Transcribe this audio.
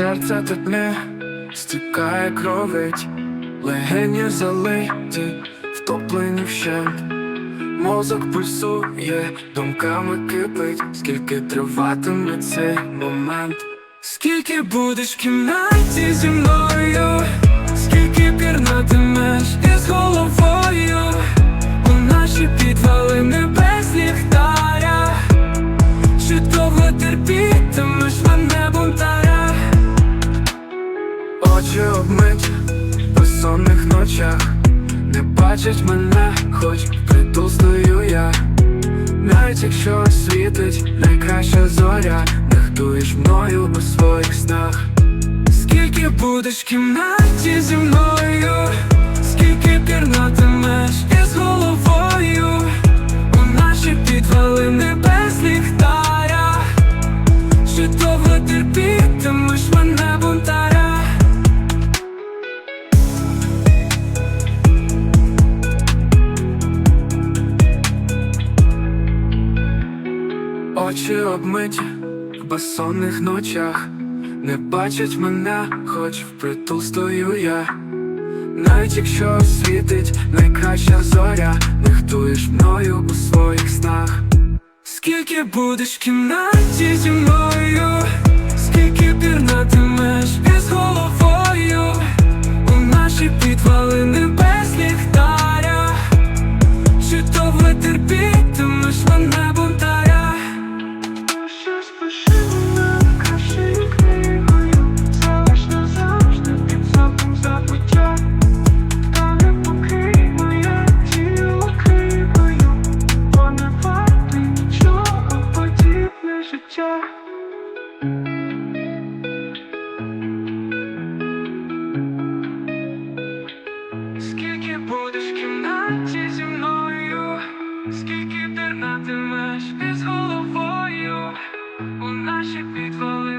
серце тепне, стікає кровить, легені залиті, втоплені вщент. Мозок пульсує, думками кипить, скільки триватиме цей момент. Скільки будеш в кімнаті зі мною, скільки пірнатимеш із головою, очі обмить в безсонних ночах, не бачать мене, хоч притул стою я. Навіть якщо світить найкраща зоря, нехтуєш мною у своїх снах. Скільки будеш в кімнаті зі мною, скільки пірнатимеш із головою, у наші підвали без Очі обмиті в безсонних ночах, не бачать мене, хоч впритул стою я. Навіть якщо світить найкраща зоря, нехтуєш мною у своїх снах. Скільки будеш в кімнаті зі мною, скільки пірнатимеш із головою, Скільки будеш в кімнаті зі мною, скільки пірнатимеш із головою, у наші підвали